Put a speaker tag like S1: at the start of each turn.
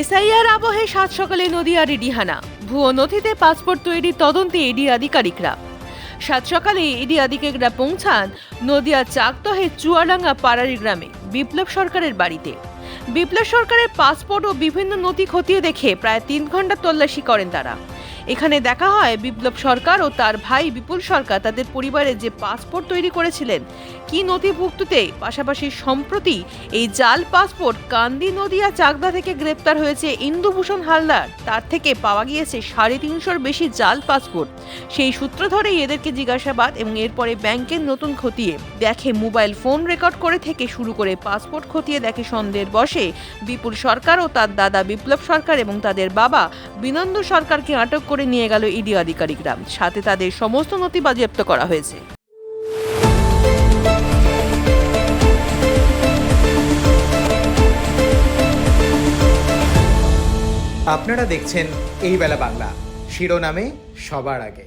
S1: SIR আবহে সাত সকালে নদিয়ার ইডিহানা। ভুয়ো নথিতে পাসপোর্ট তৈরির তদন্তে ইডি আধিকারিকরা। সাত সকালে ইডি আধিকারিকরা পৌঁছান নদিয়া চাকদহে চুয়াডাঙ্গা পাড়ারি গ্রামে, বিপ্লব সরকারের বাড়িতে। বিপ্লব সরকারের পাসপোর্ট ও বিভিন্ন নথি খতিয়ে দেখে প্রায় তিন ঘণ্টা তল্লাশি করেন তারা। এখানে দেখা হয় বিপ্লব সরকার ও তার ভাই বিপুল সরকার তাদের পরিবারে যে পাসপোর্ট তৈরি করেছিলেন। কি নথিভুক্ততে? পাশাপাশি সম্প্রতি এই জাল পাসপোর্ট কান্দি নদিয়া চাকদা থেকে গ্রেপ্তার হয়েছে ইন্দুভূষণ হালদার। তার থেকে পাওয়া গিয়েছে সাড়ে তিনশোর বেশি জাল পাসপোর্ট। সেই সূত্র ধরেই এদেরকে জিজ্ঞাসাবাদ এবং এরপরে ব্যাংকের নতুন খতিয়ে দেখে মোবাইল ফোন রেকর্ড করে থেকে শুরু করে পাসপোর্ট খতিয়ে দেখে সন্দেহের বসে বিপুল সরকার ও তার দাদা বিপ্লব সরকার এবং তাদের বাবা বিনন্দ সরকারকে আটক করে নিয়ে গেল ইডি আধিকারিকরা। সাথে তাদের সমস্ত নথি বাজেয়াপ্ত করা হয়েছে।
S2: আপনারা দেখছেন এই বেলা বাংলা। শিরোনামে সবার আগে।